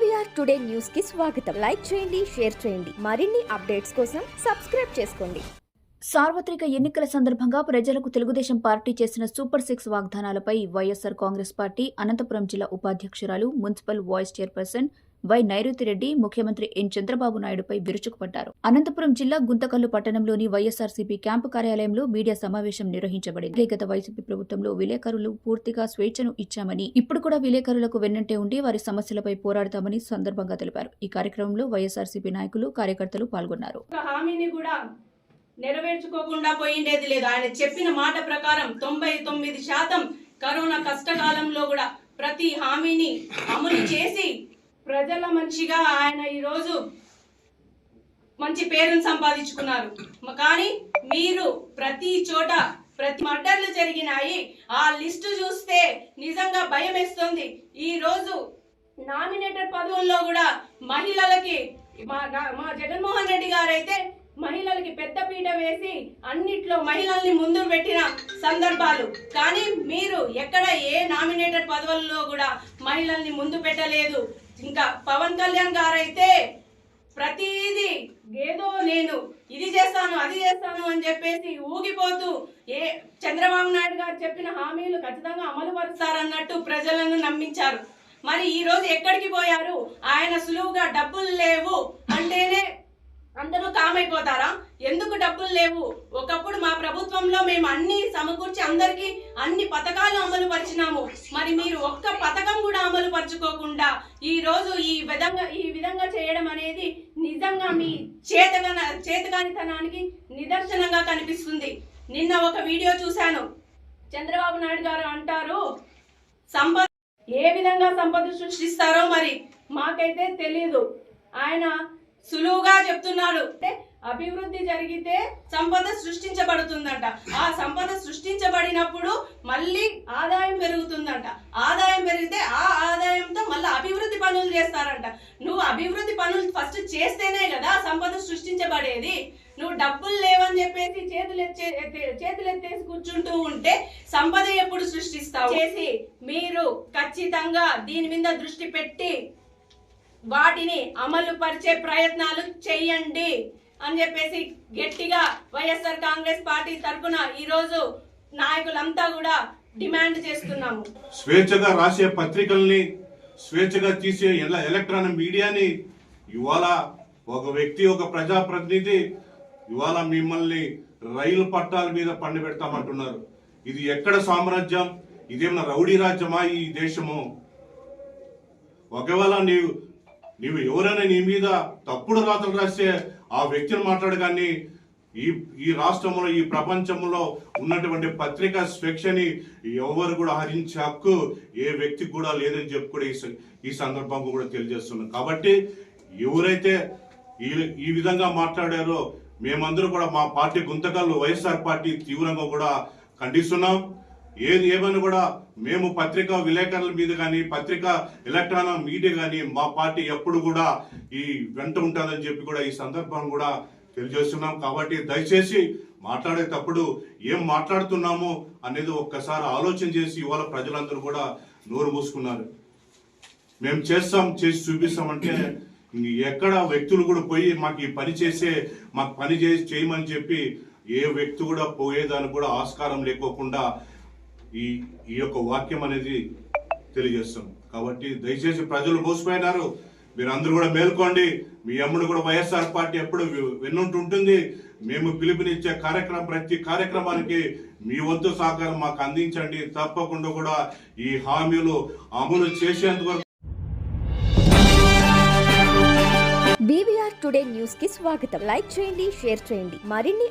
BVR today న్యూస్కి స్వాగతం. Like చేయండి షేర్ చేయండి. మరిన్ని అప్డేట్స్ కోసం సబ్స్క్రైబ్ చేసుకోండి. సార్వత్రిక ఎన్నికల సందర్భంగా ప్రజలకు తెలుగుదేశం పార్టీ చేసిన సూపర్ సిక్స్ వాగ్దానాలపై వైఎస్సార్ కాంగ్రెస్ పార్టీ అనంతపురం జిల్లా ఉపాధ్యక్షురాలు municipal vice chairperson Y Nairuthi Reddy ముఖ్యమంత్రి ఎన్ చంద్రబాబు నాయుడుపై విరుచుకుపడ్డారు. అనంతపురం జిల్లా గుంతకల్లు పట్టణంలోని వైఎస్ఆర్సీపీ క్యాంపు కార్యాలయంలో మీడియా సమావేశం నిర్వహించబడింది. గత వైసీపీ ప్రభుత్వంలో విలేకరులు పూర్తిగా స్వేచ్ఛను ఇచ్చామని ఇప్పుడు కూడా విలేకరులకు వెన్నంటే ఉండి వారి సమస్యలపై పోరాడతామని సందర్భంగా తెలిపారు. ఈ కార్యక్రమంలో వైఎస్ఆర్సీపీ నాయకులు కార్యకర్తలు పాల్గొన్నారు. కూడా నెరవేర్చుకోకుండా పోయిండేది లేదు. ఆయన చెప్పిన మాట ప్రకారం తొంభై తొమ్మిది శాతం కరోనా కష్టకాలంలో కూడా ప్రతి హామీని అమలు చేసి ప్రజల మంచిగా ఆయన ఈరోజు మంచి పేరును సంపాదించుకున్నారు. కానీ మీరు ప్రతి చోట ప్రతి మర్డర్లు జరిగినాయి. ఆ లిస్టు చూస్తే నిజంగా భయం వేస్తుంది. ఈరోజు నామినేటెడ్ పదవుల్లో కూడా మహిళలకి మా మా జగన్మోహన్ రెడ్డి గారు అయితే మహిళలకి పెద్ద పీట వేసి అన్నిట్లో మహిళల్ని ముందు పెట్టిన సందర్భాలు. కానీ మీరు ఎక్కడ ఏ నామినేటెడ్ పదవుల్లో కూడా మహిళల్ని ముందు పెట్టలేదు. ఇంకా పవన్ కళ్యాణ్ గారైతే ప్రతిదీ ఏదో నేను ఇది చేస్తాను అది చేస్తాను అని చెప్పేసి ఊగిపోతూ ఏ చంద్రబాబు నాయుడు గారు చెప్పిన హామీలు ఖచ్చితంగా అమలు పరుస్తారన్నట్టు ప్రజలను నమ్మించారు. మరి ఈరోజు ఎక్కడికి పోయారు? ఆయన సులువుగా డబ్బులు లేవు అంటేనే అందరూ కామైపోతారా? ఎందుకు డబ్బులు లేవు? ఒకప్పుడు మా ప్రభుత్వంలో మేము అన్ని సమకూర్చి అందరికీ అన్ని పథకాలు అమలు పరిచినాము. మరి మీరు ఒక్క పథకం కూడా అమలు పరచుకోకుండా ఈ రోజు ఈ విధంగా ఈ విధంగా చేయడం అనేది నిజంగా మీ చేతగన చేతకానితనానికి నిదర్శనంగా కనిపిస్తుంది. నిన్న ఒక వీడియో చూశాను. చంద్రబాబు నాయుడు గారు అంటారు సంపద ఏ విధంగా సంపద సృష్టిస్తారో మరి మాకైతే తెలియదు ఆయన సులువుగా చెప్తున్నాడు. అంటే అభివృద్ధి జరిగితే సంపద సృష్టించబడుతుందంట. ఆ సంపద సృష్టించబడినప్పుడు మళ్ళీ ఆదాయం పెరుగుతుందంట. ఆదాయం పెరిగితే ఆ ఆదాయంతో మళ్ళీ అభివృద్ధి పనులు చేస్తారంట. నువ్వు అభివృద్ధి పనులు ఫస్ట్ చేస్తేనే కదా సంపద సృష్టించబడేది. నువ్వు డబ్బులు లేవని చెప్పేసి చేతులు చేతులు ఎత్తేసి కూర్చుంటూ ఉంటే సంపద ఎప్పుడు సృష్టిస్తావు? చేసి మీరు ఖచ్చితంగా దీని మీద దృష్టి పెట్టి వాటిని అమలు పరిచే ప్రయత్నాలు చేయండి అని చెప్పేసి గట్టిగా వైఎస్ఆర్ కాంగ్రెస్ పార్టీ తరఫున ఈరోజు నాయకులంతా కూడా డిమాండ్ చేస్తున్నాము. స్వేచ్ఛగా రాసే పత్రికల్ని స్వేచ్ఛగా తీసే ఎలక్ట్రానిక్ మీడియాని ఇవాళ ఒక వ్యక్తి ఒక ప్రజాప్రతినిధి ఇవాళ మిమ్మల్ని రైలు పట్టాల మీద పండి పెడతామంటున్నారు. ఇది ఎక్కడ సామ్రాజ్యం? ఇదేమన్నా రౌడీ రాజ్యమా ఈ దేశము? ఒకవేళ నీవు నీవు ఎవరైనా నీ మీద తప్పుడు రాతలు రాస్తే ఆ వ్యక్తిని మాట్లాడు కానీ ఈ ఈ రాష్ట్రంలో ఈ ప్రపంచంలో ఉన్నటువంటి పత్రికా స్వేచ్ఛని ఎవరు కూడా హరించే హక్కు ఏ వ్యక్తికి కూడా లేదని చెప్పి కూడా ఈ స- ఈ సందర్భంగా కూడా తెలియజేస్తున్నాం. కాబట్టి ఎవరైతే ఈ ఈ విధంగా మాట్లాడారో మేమందరూ కూడా మా పార్టీ గుంతకల్లు వైఎస్ఆర్ పార్టీ తీవ్రంగా కూడా ఖండిస్తున్నాం. ఏది ఏమని కూడా మేము పత్రికా విలేకరుల మీద కానీ పత్రికా ఎలక్ట్రానిక్ మీడియా కానీ మా పార్టీ ఎప్పుడు కూడా ఈ వెంట ఉంటుందని చెప్పి కూడా ఈ సందర్భం కూడా తెలియజేస్తున్నాం. కాబట్టి దయచేసి మాట్లాడేటప్పుడు ఏం మాట్లాడుతున్నాము అనేది ఒక్కసారి ఆలోచన చేసి ఇవాళ ప్రజలందరూ కూడా నోరు మూసుకున్నారు. మేము చేస్తాం చేసి చూపిస్తామంటే ఎక్కడ వ్యక్తులు కూడా పోయి మాకు ఈ పని చేసే మాకు పని చేసి చేయమని చెప్పి ఏ వ్యక్తి కూడా పోయేదానికి కూడా ఆస్కారం లేకోకుండా ఈ ఈ యొక్క వాక్యం అనేది తెలియజేస్తాం కాబట్టి దయచేసి ప్రజలు మోసిపోయినారు. మీరు అందరూ కూడా మేల్కోండి. మీ అమ్ముడు కూడా వైఎస్ఆర్ పార్టీ ఎప్పుడు వెన్నుంటుంటుంది. మేము పిలుపునిచ్చే కార్యక్రమం ప్రతి కార్యక్రమానికి మీ వంతు సహకారం మాకు అందించండి. తప్పకుండా కూడా ఈ హామీలు అమలు చేసేందుకు బీవీఆర్ టుడే న్యూస్కి స్వాగతం. లైక్ చేయండి షేర్ చేయండి. మరిన్ని